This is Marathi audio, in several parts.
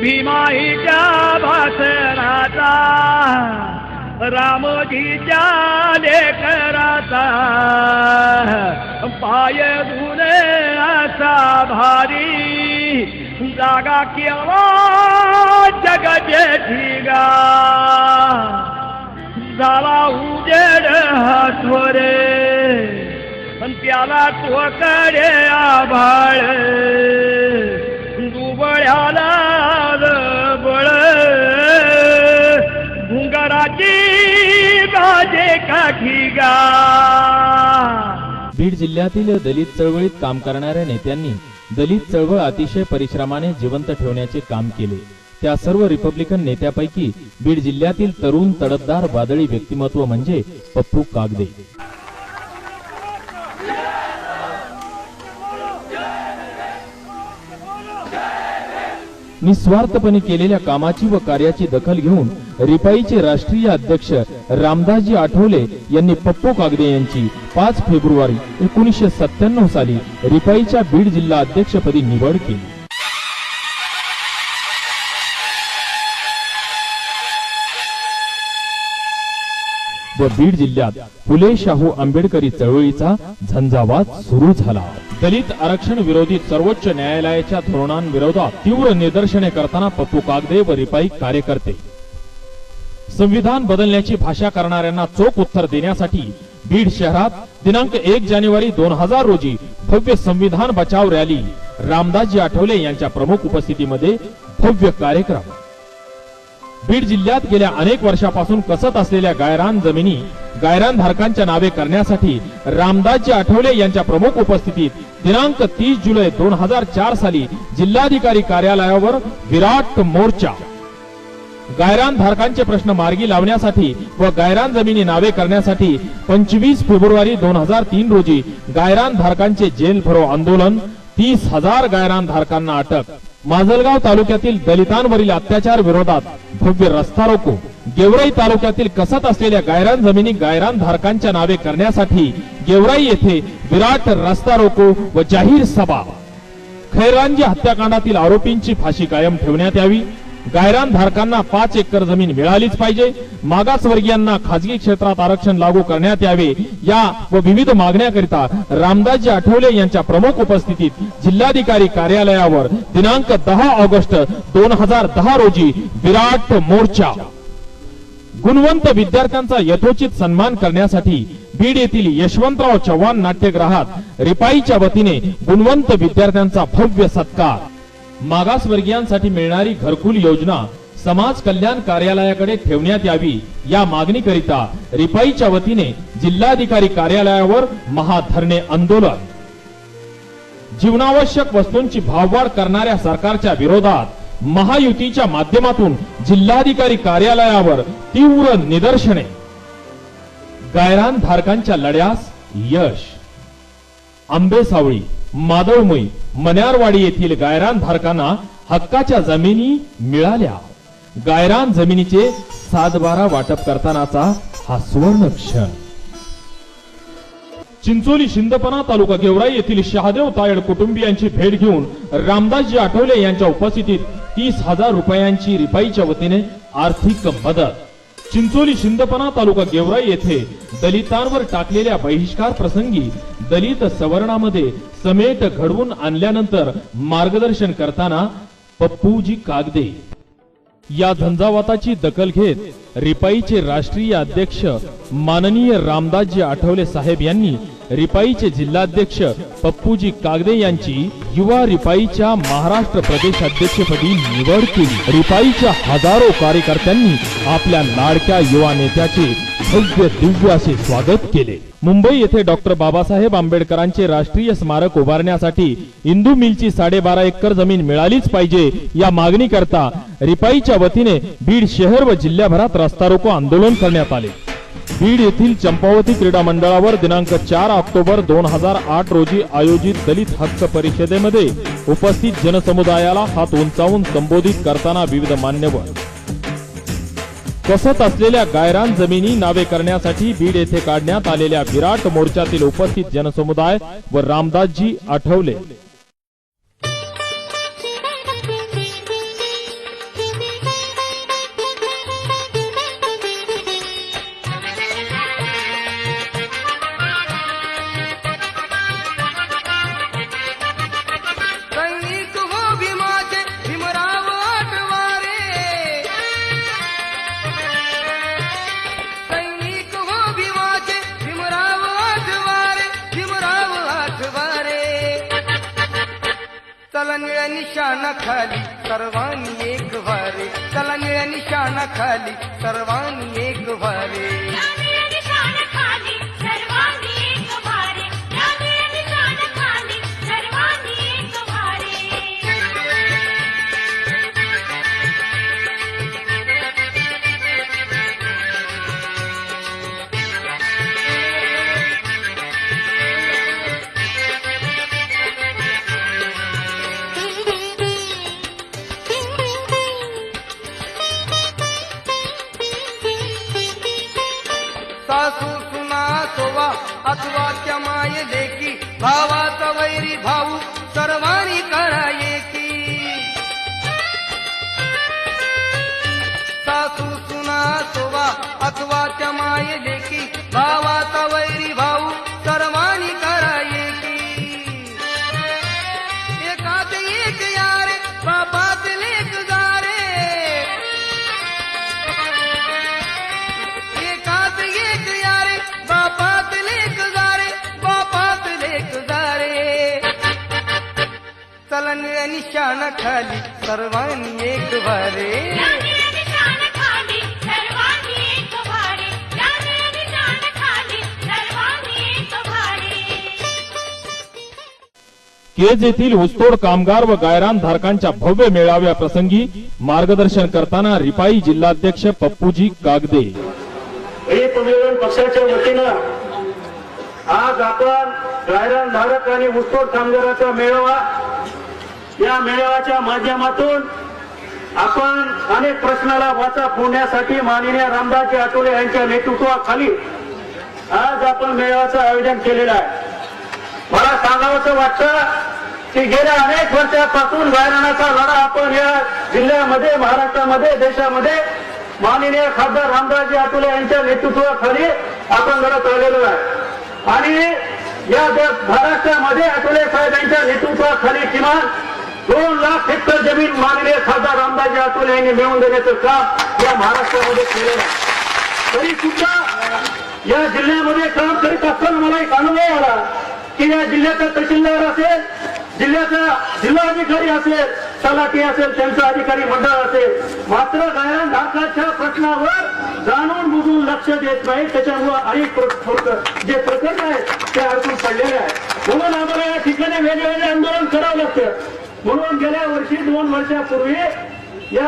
भीमाईच्या भासराचा रामजीच्या लेकराचा पाय धुने असा भारी जागा केव्हा जग ठिगा. झाला उजेड हातवरे पण त्याला तोकडे आभाळ. गाजे बीड जिल्ह्यातील दलित चळवळीत काम करणाऱ्या नेत्यांनी दलित चळवळ अतिशय परिश्रमाने जिवंत ठेवण्याचे काम केले. त्या सर्व रिपब्लिकन नेत्यापैकी बीड जिल्ह्यातील तरुण तडफदार वादळी व्यक्तिमत्व म्हणजे पप्पू कागदे. निस्वार्थपणे केलेल्या कामाची व कार्याची दखल घेऊन रिपाईचे राष्ट्रीय अध्यक्ष रामदासजी आठवले यांनी पप्पू कागदे यांची पाच फेब्रुवारी एकोणीसशे सत्त्याण्णव साली रिपाईच्या बीड जिल्हा अध्यक्षपदी निवड केली. व बीड जिल्ह्यात फुले शाहू आंबेडकरी चळवळीचा झंझावात सुरू झाला. दलित आरक्षण विरोधी सर्वोच्च न्यायालयाच्या धोरणांविरोधात तीव्र निदर्शने करताना पप्पू कागदे व रिपाई कार्यकर्ते. संविधान बदलण्याची भाषा करणाऱ्यांना चोख उत्तर देण्यासाठी बीड शहरात दिनांक एक जानेवारी दोन हजार रोजी भव्य संविधान बचाव रॅली रामदासजी आठवले यांच्या प्रमुख उपस्थितीमध्ये भव्य कार्यक्रम. बीड जिल्ह्यात गेल्या अनेक वर्षापासून कसत असलेल्या गायरान जमिनी गायरान धारकांच्या नावे करण्यासाठी रामदासजी आठवले यांच्या प्रमुख उपस्थितीत दिनांक तीस जुलै दोन हजार चार साली जिल्हाधिकारी कार्यालयावर विराट मोर्चा. गायरान धारकांचे प्रश्न मार्गी लावण्यासाठी व गायरान जमिनी नावे करण्यासाठी पंचवीस फेब्रुवारी दोन हजार तीन रोजी गायरान धारकांचे जेल भरो आंदोलन तीस हजार गायरान धारकांना अटक. माजलगाव तालुक्यातील दलितांवरील अत्याचार विरोधात भव्य रस्ता रोको गेवराई तालुक्यातील कसत असलेल्या गायरान जमिनी गायरान धारकांच्या नावे करण्यासाठी गेवराई येथे विराट रस्ता रोको व जाहीर सभा. खैरांजी हत्याकांडातील आरोपींची फाशी कायम ठेवण्यात यावी. गायरान धारकांना पाच एकर जमीन मिळालीच पाहिजे. मागासवर्गीयांना खाजगी क्षेत्रात आरक्षण लागू करण्यात यावे या व विविध मागण्याकरिता रामदासजी आठवले यांच्या प्रमुख उपस्थितीत जिल्हाधिकारी कार्यालयावर दिनांक दहा ऑगस्ट दोन हजार दहा रोजी विराट मोर्चा. गुणवंत विद्यार्थ्यांचा यथोचित सन्मान करण्यासाठी बीड येथील यशवंतराव चव्हाण नाट्यगृहात रिपाईच्या वतीने गुणवंत विद्यार्थ्यांचा भव्य सत्कार. मागासवर्गीयांसाठी मिळणारी घरकुल योजना समाज कल्याण कार्यालयाकडे ठेवण्यात यावी या मागणीकरिता रिपाईच्या वतीने जिल्हाधिकारी कार्यालयावर महाधरणे आंदोलन. जीवनावश्यक वस्तूंची भाववाढ करणाऱ्या सरकारच्या विरोधात महायुतीच्या माध्यमातून जिल्हाधिकारी कार्यालयावर तीव्र निदर्शने. गायरान धारकांच्या लढ्यास यश. आंबेसावळी. मादळमुई मन्यारवाडी येथील गायरान धारकांना हक्काच्या जमिनी मिळाल्या. गायरान जमिनीचे सातबारा वाटप करतानाचा हा सुवर्ण क्षण. चिंचोली शिंदपना तालुका गेवराई येथील शहादेव तायड कुटुंबियांची भेट घेऊन रामदासजी आठवले यांच्या उपस्थितीत तीस हजार रुपयांची रिपाईच्या वतीने आर्थिक मदत. चिंचोली शिंदपना तालुका गेवराई येथे दलितांवर टाकलेल्या बहिष्कार प्रसंगी दलित सवर्णामध्ये समेट घडवून आणल्यानंतर मार्गदर्शन करताना पप्पूजी कागदे. या झंझावाताची दखल घेत रिपाईचे राष्ट्रीय अध्यक्ष माननीय रामदासजी आठवले साहेब यांनी रिपाईचे जिल्हाध्यक्ष पप्पूजी कागदे यांची युवा रिपाईच्या महाराष्ट्र प्रदेश अध्यक्षपदी निवड केली. रिपाईच्या हजारो कार्यकर्त्यांनी आपल्या लाडक्या युवा नेत्याचे भव्य दिव्य असे स्वागत केले. मुंबई येथे डॉक्टर बाबासाहेब आंबेडकरांचे राष्ट्रीय स्मारक उभारण्यासाठी इंदू मिलची साडेबारा एकर जमीन मिळालीच पाहिजे या मागणी करता रिपाईच्या वतीने बीड शहर व जिल्ह्याभरात रस्ता रोको आंदोलन करण्यात आले. बीड येथील चंपावती क्रीडा मंडळावर दिनांक चार ऑक्टोबर दोन हजार आठ रोजी आयोजित दलित हक्क परिषदेमध्ये उपस्थित जनसमुदायाला हात उंचावून संबोधित करताना विविध मान्यवर कसत असलेल्या गायरान जमिनी नावे करण्यासाठी बीड येथे काढण्यात आलेल्या विराट मोर्चातील उपस्थित जनसमुदाय व रामदासजी आठवले. निळ्या निशाणा खाली सर्वांनी एक व्हारे चला निळ्या निशाणा खाली सर्वांनी एक व्हारे निशाण खाली सर्वांनी एक वारे. राष्ट्रीय निशाण खाली सर्वांनी एक भारे राष्ट्रीय निशाण खाली सर्वांनी एक भारे केज येथील ऊसतोड कामगार व गायरान धारकांच्या भव्य मेळाव्या प्रसंगी मार्गदर्शन करताना रिपाई जिल्हाध्यक्ष पप्पूजी कागदे. पक्षाच्या वतीनं आज आपण गायरान धारक आणि ऊसतोड कामगाराचा मेळावा या मेळाव्याच्या माध्यमातून आपण अनेक प्रश्नाला वाचा फोडण्यासाठी माननीय रामदासजी आठवले यांच्या नेतृत्वाखाली आज आपण मेळाव्याचं आयोजन केलेलं आहे. मला सांगावंसं वाटतं की गेल्या अनेक वर्षापासून गायरानाचा लढा आपण या जिल्ह्यामध्ये महाराष्ट्रामध्ये देशामध्ये माननीय खासदार रामदासजी आठवले यांच्या नेतृत्वाखाली आपण लढत आलेलो आहे. आणि या महाराष्ट्रामध्ये आठवले साहेब यांच्या नेतृत्वाखाली किमान दोन लाख हेक्टर जमीन माननीय खासदार रामदासजी आठवले यांनी मिळवून देण्याचं काम या महाराष्ट्रामध्ये केलेलं आहे. तरी सुद्धा या जिल्ह्यामध्ये काम करीत असताना मला एक अनुभव आला की या जिल्ह्याचा तहसीलदार असेल जिल्ह्याचा जिल्हाधिकारी असेल तलाठी असेल त्यांचा अधिकारी मंडळ असेल मात्र गाया नाकाच्या प्रश्नावर जाणून बुजून लक्ष देत नाही. त्याच्यामुळे अनेक जे प्रकरण आहेत ते अडकून पडलेले आहेत म्हणून आम्हाला या ठिकाणी वेगवेगळे आंदोलन करावं लागतं. म्हणून गेल्या वर्षी दोन वर्षापूर्वी या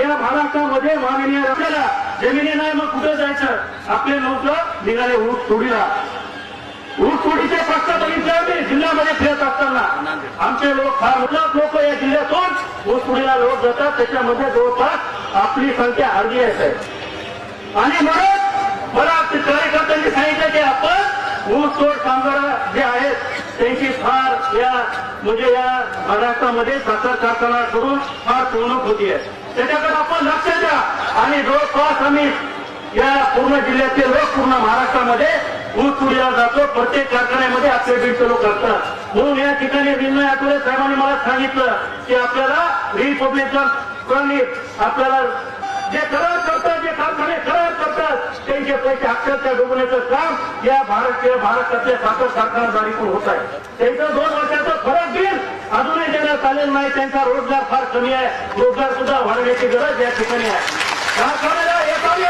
या महाराष्ट्रामध्ये माननीय आपल्याला जमिनी नाही मग कुठं जायचं? आपले लोक निघाले ऊस तोडीला ऊस तोडीचे प्रश्न बघितले होते जिल्ह्यामध्ये फिरत असताना. आमचे लोक फार मुबलक लोक या जिल्ह्यातून ऊस तोडीला लोक जातात त्याच्यामध्ये जवळपास आपली संख्या अर्धी आहे आणि म्हणून मला ते कार्यकर्त्यांनी सांगितलं की आपण ऊसतोड कामगार जे आहेत त्यांची फार या म्हणजे या महाराष्ट्रामध्ये साखर कारखाना करून फार तुळणूक होती आहे. त्याच्याकडे आपण लक्ष द्या. आणि जवळपास आम्ही या पूर्ण जिल्ह्याचे लोक पूर्ण महाराष्ट्रामध्ये ऊस तुडीला जातो. प्रत्येक कारखान्यामध्ये आपले बीड लोक करतात म्हणून या ठिकाणी विनय आठवले साहेबांनी मला सांगितलं की आपल्याला रिपब्लिकन आपल्याला जे करार करतात जे खराब करतात त्यांचे पैसे अक्षरशः डुबण्याचं काम या भारतीय भारतातल्या साखर कारखानदारीकडून होत आहे. त्यांचं दोन वर्षाचं फरक बिल अजूनही देण्यात आलेलं नाही त्यांचा रोजगार फार कमी आहे. रोजगार सुद्धा वाढवण्याची गरज या ठिकाणी आहे. कारखान्याला एकावी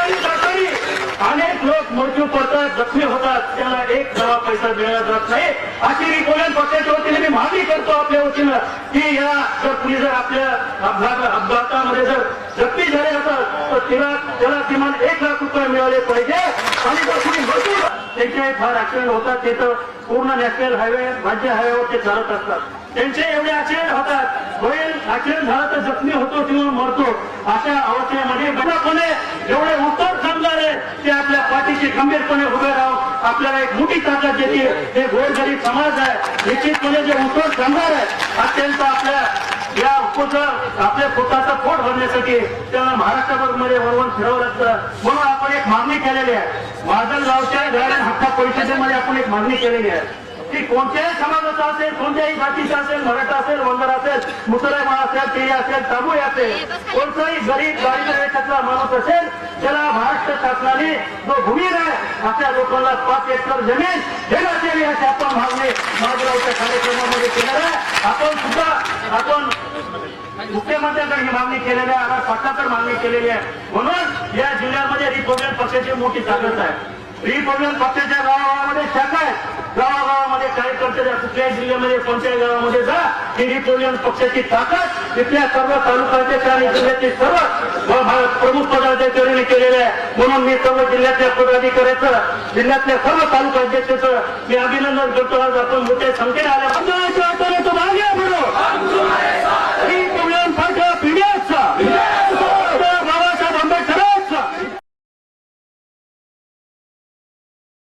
अनेक लोक मृत्यू पडतात जखमी होतात. त्याला एक दवा पैसा मिळाला जात नाही. अशी रिपोर्ट पक्षाच्या वतीने मी मागणी करतो आपल्या वतीनं की या जर कुणी जर आपल्या अपघातामध्ये जर जखमी झाले असतात तर तिला त्याला किमान एक लाख रुपये मिळाले पाहिजे. आणि जर कुणी मृत्यू त्यांचे फार ऍक्सिडेंट होतात. ते तर पूर्ण नॅशनल हायवे राज्य हायवेवर ते चालत असतात. त्यांचे एवढे ऍक्सिडेंट होतात. ऍक्सिडेंट झाला तर जखमी होतो किंवा मरतो अशा अवस्थेमध्ये पूर्णपणे जेवढे उत्तर कामगार आहेत ते आपल्या पाठीशी खंबीरपणे उभे राहून आपल्याला एक मोठी ताकद देते हे गोरगरीब समाज आहे. निश्चितपणे जे उत्तर कामगार आहेत अत्यंत आपल्या या पोटाचं आपल्या पोटाचं पोट भरण्यासाठी त्यांना महाराष्ट्रामध्ये वरवण फिरावं लागतं. म्हणून आपण एक मागणी केलेली आहे. माझं गावच्या गाड्या हक्का परिषदेमध्ये आपण एक मागणी केलेली आहे. की कोणत्याही समाजाचा असेल कोणत्याही जातीचा असेल मराठा असेल वंदर असेल मुसलमान असेल ते असेल ताबू असेल कोणताही गरीब याच्यातला माणूस असेल त्याला महाराष्ट्र शासनाने जो भूमीर आहे अशा लोकांना पाच एकर जमीन देण्यात यावी अशी आपण मागणी महाराष्ट्राच्या कार्यक्रमामध्ये केलेलं आहे. आपण सुद्धा आपण मुख्यमंत्र्यांकडे ही मागणी केलेली आहे आम्हाला पक्षाकडे मागणी केलेली आहे. म्हणून या जिल्ह्यामध्ये रिपब्लिकन पक्षाची मोठी ताकद आहे. रिपब्लिकन पक्षाच्या गावागावामध्ये शाखा आहे. गावागावामध्ये कार्यकर्ते कुठल्याही जिल्ह्यामध्ये कोणत्याही गावामध्ये जा ही रिपब्लिकन पक्षाची ताकद तिथल्या सर्व तालुक्याचे आणि जिल्ह्याचे सर्व प्रमुख पदाधिकाऱ्यांनी केलेले आहे. म्हणून मी सर्व जिल्ह्यातल्या पदाधिकाऱ्याचं जिल्ह्यातल्या सर्व तालुका अध्यक्षाचं मी अभिनंदन करतो. आज आपण मोठ्या संख्येने आल्या